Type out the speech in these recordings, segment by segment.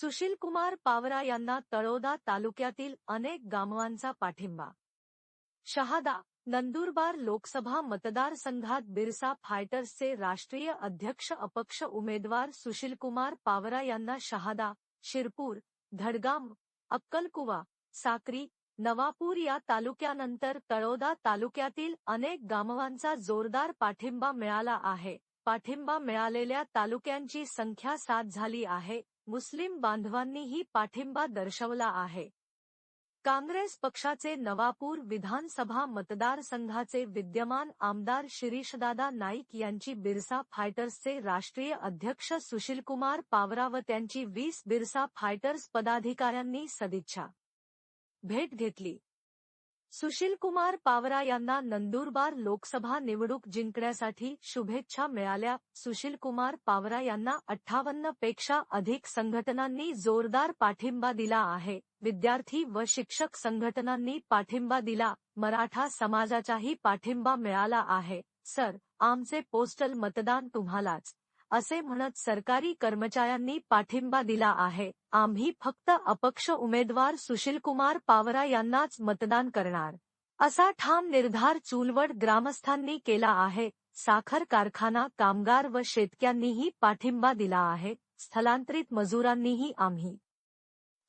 सुशीलकुमार पावरा यांना तळोदा तालुक्यातील अनेक गामवांचा पाठिंबा. शहादा नंदुरबार लोकसभा मतदारसंघात बिरसा फायटर्सचे राष्ट्रीय अध्यक्ष अपक्ष उमेदवार सुशीलकुमार पावरा यांना शहादा शिरपूर धडगाम अक्कलकुवा साक्री नवापूर या तालुक्यानंतर तळोदा तालुक्यातील अनेक गामवांचा जोरदार पाठिंबा मिळाला आहे. पाठिंबा मिळालेल्या तालुक्यांची संख्या सात झाली आहे. मुस्लिम बांधवांनीही पाठिंबा दर्शवला आहे. काँग्रेस पक्षाचे नवापूर विधानसभा मतदारसंघाचे विद्यमान आमदार शिरीषदादा नाईक यांची बिरसा फायटर्सचे राष्ट्रीय अध्यक्ष सुशीलकुमार पावरा व त्यांची वीस बिरसा फायटर्स पदाधिकाऱ्यांनी सदिच्छा भेट घेतली. सुशीलकुमार पावरा यांना नंदुरबार लोकसभा निवडणूक जिंकण्यासाठी शुभेच्छा मिळाल्या. सुशीलकुमार पावरा यांना अठ्ठावन्नपेक्षा अधिक संघटनांनी जोरदार पाठिंबा दिला आहे. विद्यार्थी व शिक्षक संघटनांनी पाठिंबा दिला. मराठा समाजाचाही पाठिंबा मिळाला आहे. सर आमचे पोस्टल मतदान तुम्हालाच. असे म्हणत सरकारी कर्मचाऱ्यांनी पाठिंबा दिला आहे. आम्ही फक्त अपक्ष उमेदवार सुशीलकुमार पावरा यांनाच मतदान करणार. असा ठाम निर्धार चूलवड ग्रामस्थांनी केला आहे. साखर कारखाना कामगार व शेतक्यांनीही पाठिंबा दिला आहे. स्थलांतरित मजुरांनीही आम्ही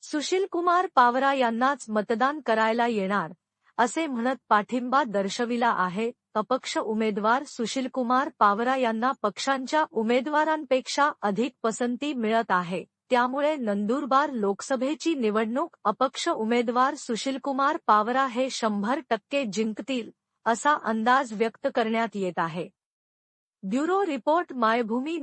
सुशीलकुमार पावरा यांनाच मतदान करायला येणार असे म्हणत पाठिंबा दर्शविला आहे. अपक्ष उमेदवार सुशीलकुमार पावरा यांना पक्षांच्या उमेदवारांपेक्षा अधिक पसंती मिळत आहे. त्यामुळे नंदुरबार लोकसभेची निवडणूक अपक्ष उमेदवार सुशीलकुमार पावरा हे शंभर टक्के जिंकतील असा अंदाज व्यक्त करण्यात येत आहे. Bureau report Maybhumi